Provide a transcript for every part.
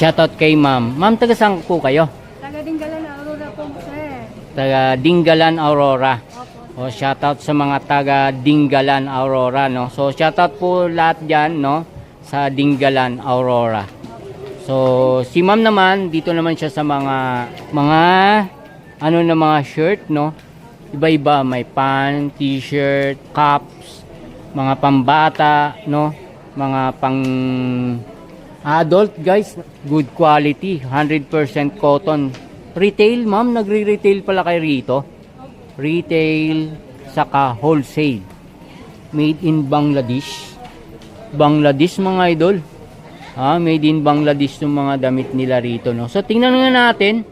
Shoutout kay ma'am. Ma'am, taga saan po kayo? Taga Dinggalan, Aurora po, sir. Taga Dingalan, Aurora. Opo. O shoutout sa mga taga Dingalan, Aurora, no. So shoutout po lahat diyan, no, sa Dingalan, Aurora. So si Ma'am naman dito naman siya sa mga mga ano na mga shirt, no. Iba-iba, may pan, t-shirt, cups, mga pambata, no, mga pang adult guys, good quality, 100% cotton. Retail, ma'am, nagre-retail pala kay rito retail, saka wholesale. Made in Bangladesh. Bangladesh mga idol. Ah, made in Bangladesh yung mga damit nila rito, no. So tingnan nga natin.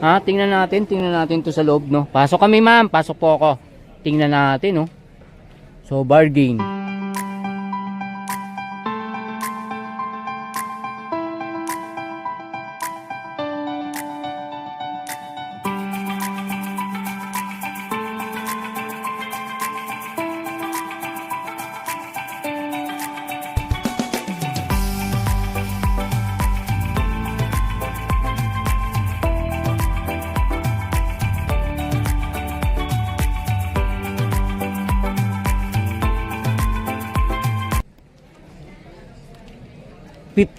Ha, tingnan natin, tingnan natin to sa loob, no. Pasok kami, ma'am. Pasok po ako. Tingnan natin, no. So bargain.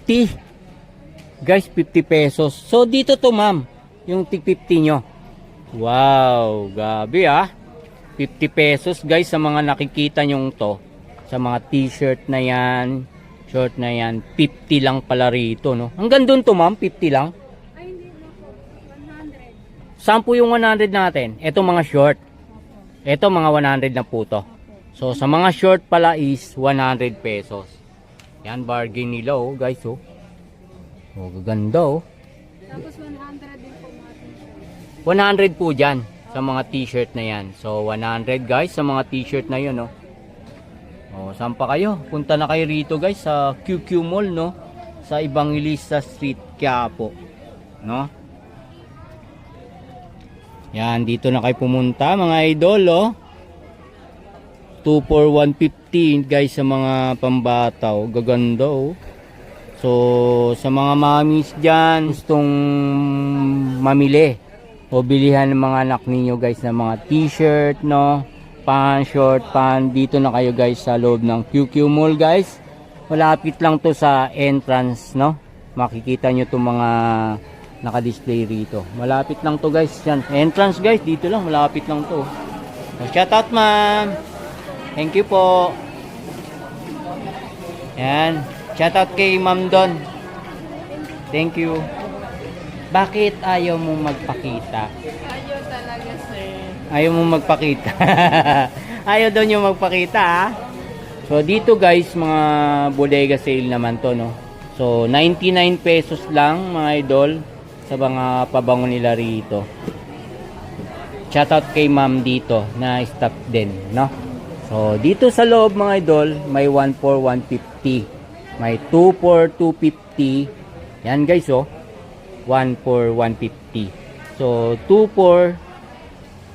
Fifty. Guys, 50 pesos. So dito to, ma'am, yung tig 50 nyo. Wow, gabi ah. 50 pesos guys sa mga nakikita nyong to. Sa mga t-shirt na yan, short na yan, 50 lang pala rito, no? Hanggang doon to, ma'am, 50 lang. Ay, hindi na po. 100. Saan po yung 100 natin? Ito mga short. Ito mga 100 na po to. So sa mga short pala is 100 pesos. Yan bargain nila oh guys oh. Oh gaganda oh. Tapos 100 din po mga t-shirt. 100 po dyan sa mga t-shirt na yan. So 100 guys sa mga t-shirt na yun oh. Oh, saan pa kayo? Punta na kayo rito guys sa QQ Mall no. Sa Evangelista Street, Quiapo. No? Yan, dito na kayo pumunta mga idol, oh. 2 for 150 guys sa mga pambata, oh. Gaganda, oh. So, sa mga mamis dyan, gustong mamili o bilihan ng mga anak ninyo guys ng mga t-shirt, no? Pan, short, pan. Dito na kayo guys sa loob ng QQ Mall guys. Malapit lang to sa entrance, no? Makikita nyo itong mga naka-display rito. Malapit lang to guys. Yan. Entrance guys, dito lang. Malapit lang to. Shout out ma'am. Thank you po. Yan. Shout out kay ma'am Don. Thank you. Bakit ayaw mo magpakita? Ayaw talaga, sir. Ayaw mo magpakita. ayaw daw niyo magpakita ah. So dito guys, mga bodega sale naman to no. So 99 pesos lang mga idol sa mga pabango nila rito. Shoutout kay ma'am dito na staff din, no? So dito sa loob mga idol, may 1 for 150. May 2 for 250. Yan guys oh. 1 for 150. So 2 for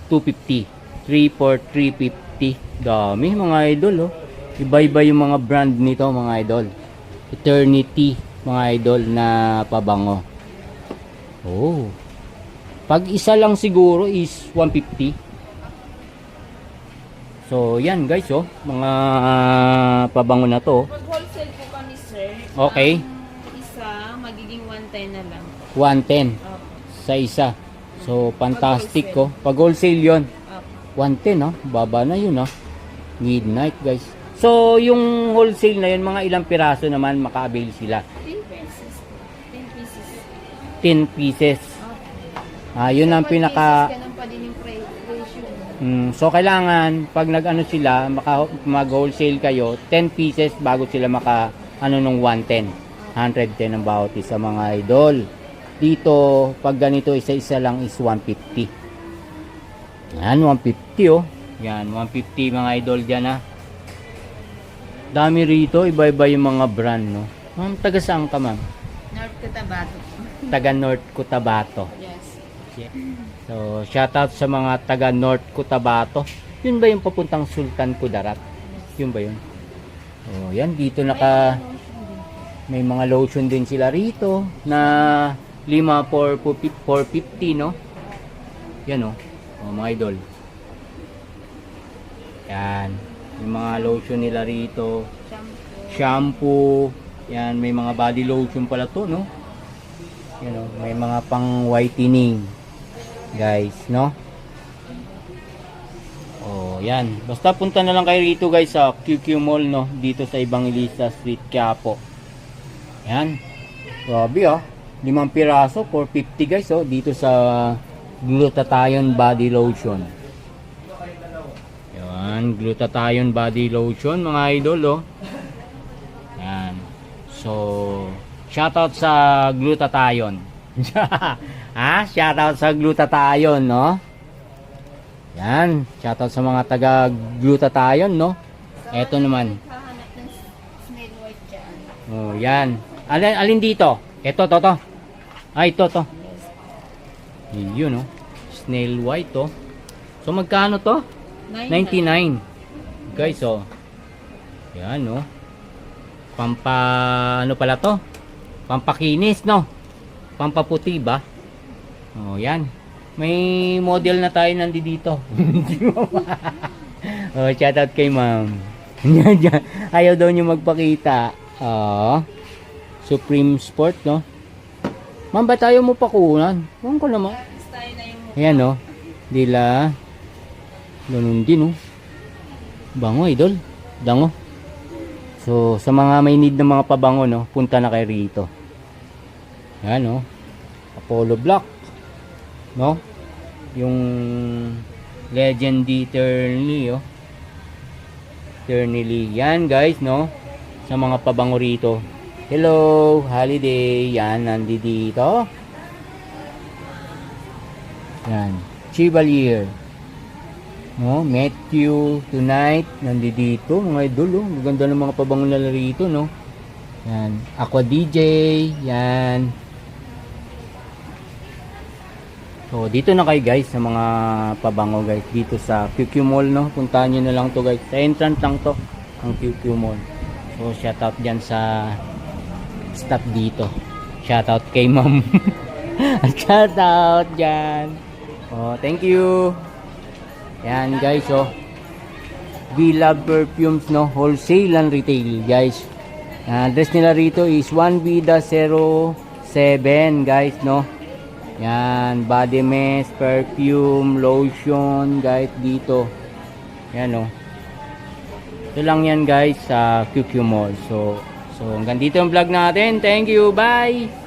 250. 3 for 350. Dami mga idol oh. Iba-iba yung mga brand nito mga idol. Eternity mga idol na pabango. Oh. Pag isa lang siguro is 150. So yan guys oh, mga pabango na to. Pag wholesale po kami, sir. Okay. Ang isa, magiging 110 na lang. 110 Opo. sa isa. So fantastic oh. Pag wholesale 'yon. Opo. 110 oh. Baba na 'yun oh. Midnight guys. So yung wholesale na 'yun mga ilang piraso naman maka-avail sila. 10 pesos. 10 pieces. 10 pieces. Ah, yun ang Per pinaka pieces, ganun pa din yung pre- ratio. Mm, so kailangan pag nag-ano sila, maka mag-wholesale kayo, 10 pieces bago sila maka ano nung 110. 110 ang bawat isa mga idol. Dito, pag ganito isa-isa lang is 150. Yan, 150 oh. Yan, 150 mga idol dyan ah. Dami rito, iba-iba yung mga brand no. Ma'am, taga saan ka ma'am? North Cotabato. Taga North Cotabato. Yes. So, shoutout sa mga taga North Cotabato. Yun ba yung papuntang Sultan Kudarat? Yun ba yun? Oh, yan dito naka May mga lotion din sila rito na 5 for 450 no. Yan oh. Oh, mga idol. Yan. May mga lotion nila rito. Shampoo. Shampoo. Yan, may mga body lotion pala to, no? Yan oh, may mga pang whitening. Guys, no? Oh, yan. Basta punta na lang kayo rito guys sa QQ Mall, no? Dito sa Evangelista Street, Quiapo. Yan. Grabe ah. Limang piraso, 450 guys, oh. Dito sa Glutathione Body Lotion. Yan, Glutathione Body Lotion, mga idol, oh. Yan. So, shoutout sa Glutathione. ha? Shoutout sa Glutathione, no? Yan, shoutout sa mga taga Glutathione, no? Eto naman. Oh, yan. Alin, alin dito? Ito, to, to. Ay, ito, to. Yun, no? Snail white, to. So, magkano to? 99. Guys, oh. Yan, no? Pampa, ano pala to? Pampakinis, no? Pampaputi ba? Oh, yan. May model na tayo nandi dito. oh, shout out kay ma'am. Ayaw daw niyo magpakita. Oh. Supreme Sport, no? Ma'am, ba tayo mo pakunan? Ewan ko naman. Ayan, no? Dila. Ganun din, no? Bango, idol. Dango. So, sa mga may need ng mga pabango, no? Punta na kayo rito. Ayan, no? Apollo Block. No? Yung Legend Eternally, oh. Eternally. Yan, guys, no? Sa mga pabango rito. Hello, holiday. Yan, nandito. Yan. Chevalier. No, Matthew tonight nandito mga idol oh. Maganda ng mga pabango nila rito no. Yan, Aqua DJ, yan. So, dito na kayo guys sa mga pabango guys dito sa QQ Mall no. Puntahan niyo na lang to guys. Sa entrance lang to ang QQ Mall. So, shout out diyan sa staff dito. Shout out kay Ma'am. shout out diyan. Oh, thank you. Yan guys, oh. We love perfumes, no? Wholesale and retail, guys. Ang address nila rito is 1 Vida 07, guys, no? Yan, body mist, perfume, lotion, guys, dito. Yan, no? Ito lang yan, guys, sa QQ Mall. So, so hanggang dito ang vlog natin. Thank you, bye!